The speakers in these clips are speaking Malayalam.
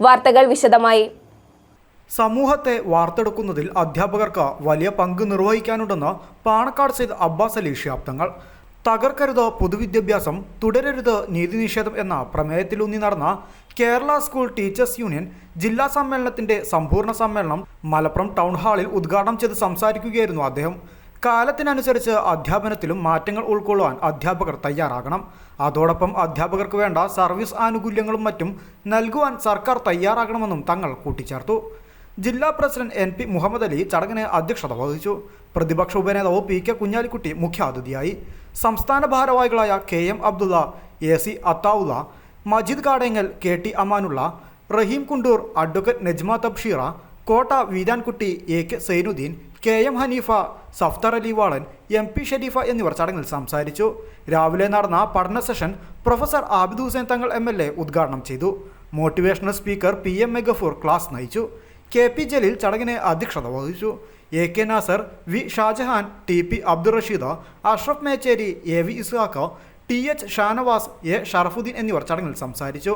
വാർത്തകൾ വിശദമായി. സമൂഹത്തെ വാർത്തെടുക്കുന്നതിൽ അധ്യാപകർക്ക് വലിയ പങ്ക് നിർവഹിക്കാനുണ്ടെന്ന് പാണക്കാട് സെയ്ദ് അബ്ബാസ് അലി ഷിയാബ്ദങ്ങൾ തകർക്കരുത് പൊതുവിദ്യാഭ്യാസം തുടരരുത് നീതിനിഷേധം എന്ന പ്രമേയത്തിലൂന്നി നടന്ന കേരള സ്കൂൾ ടീച്ചേഴ്സ് യൂണിയൻ ജില്ലാ സമ്മേളനത്തിന്റെ സമ്പൂർണ സമ്മേളനം മലപ്പുറം ടൗൺ ഹാളിൽ ഉദ്ഘാടനം ചെയ്ത് സംസാരിക്കുകയായിരുന്നു അദ്ദേഹം. കാലത്തിനനുസരിച്ച് അധ്യാപനത്തിലും മാറ്റങ്ങൾ ഉൾക്കൊള്ളുവാൻ അധ്യാപകർ തയ്യാറാകണം. അതോടൊപ്പം അധ്യാപകർക്ക് വേണ്ട സർവീസ് ആനുകൂല്യങ്ങളും മറ്റും നൽകുവാൻ സർക്കാർ തയ്യാറാകണമെന്നും തങ്ങൾ കൂട്ടിച്ചേർത്തു. ജില്ലാ president N P Muhammad Ali ചടങ്ങിന് അധ്യക്ഷത വഹിച്ചു. പ്രതിപക്ഷ ഉപനേതാവ് പി കെ കുഞ്ഞാലിക്കുട്ടി മുഖ്യാതിഥിയായി. സംസ്ഥാന ഭാരവാഹികളായ K M Abdulla A C Athaulla Majeed Kadengal K T Amanulla Raheem Kundoor advocate Najma Thabshira Kotta Veerankutty A K Zainuddin K M Haneefa Safdar Ali Valan M P Shareefa എന്നിവർ ചടങ്ങിൽ സംസാരിച്ചു. രാവിലെ നടന്ന പഠന session professor Abid Hussain Thangal M L A ഉദ്ഘാടനം ചെയ്തു. Motivational speaker P M Megafoor class നയിച്ചു. കെ പി ജലീൽ ചടങ്ങിനെ അധ്യക്ഷത വഹിച്ചു. A K Nasar V Shajahan T P Abdul Rasheed Ashraf Mecheri A V Ishaq T H Shanavas A Sharafuddin എന്നിവർ ചടങ്ങിൽ സംസാരിച്ചു.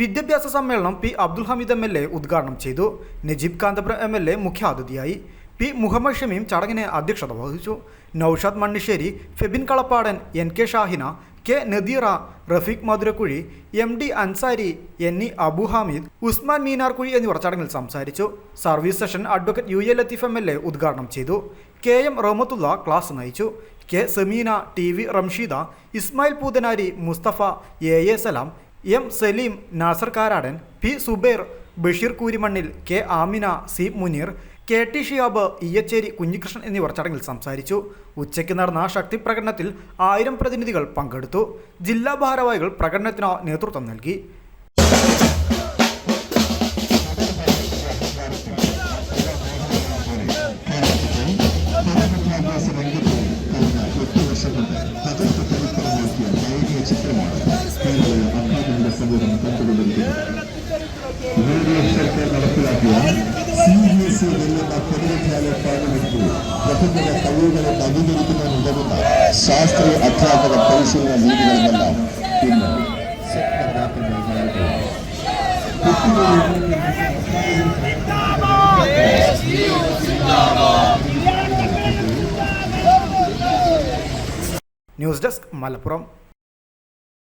വിദ്യാഭ്യാസ സമ്മേളനം P Abdul Hameed M L A ഉദ്ഘാടനം ചെയ്തു. Najeeb Kanthapuram M L A മുഖ്യാതിഥിയായി. പി മുഹമ്മദ് ഷമീം ചടങ്ങിന് അധ്യക്ഷത വഹിച്ചു. Noushad Mannisseri Febin Kalappadan N K Shahina K Nadeera Rafeeq Madhurakkuzhi M D Ansari N E Abu Hamid Usman Meenarkuzhi എന്നിവർ ചടങ്ങിൽ സംസാരിച്ചു. Service session advocate U A Latheef M L A ഉദ്ഘാടനം ചെയ്തു. കെ എം റഹ്മത്തുള്ള ക്ലാസ് നയിച്ചു. K Sameena T V Ramsheeda Ismail Poothanari Musthafa A A Salam M Saleem Nasar Karadan P Zubair Basheer Koorimannil K Amina C Muneer K T Shiyab Iyacheri Kunhikrishnan എന്നിവർ ചടങ്ങിൽ സംസാരിച്ചു. ഉച്ചയ്ക്ക് നടന്ന ശക്തി പ്രകടനത്തിൽ ആയിരം പ്രതിനിധികൾ പങ്കെടുത്തു. ജില്ലാ ഭാരവാഹികൾ പ്രകടനത്തിന് നേതൃത്വം നൽകി. സമൂഹം കണ്ടുകൊണ്ടിരിക്കുന്നത് നടപ്പിലാക്കിയ വെല്ലുന്ന പൊതുവിദ്യാലയ പാഠ്യപദ്ധതി പ്രബന്ധന കഴിവുകളെ നവീകരിക്കുന്നതിനുതകുന്ന ശാസ്ത്രീയ അധ്യാപക പരിശീലന രീതികളുമെല്ലാം ഇന്ന് ന്യൂസ് ഡെസ്ക് മലപ്പുറം.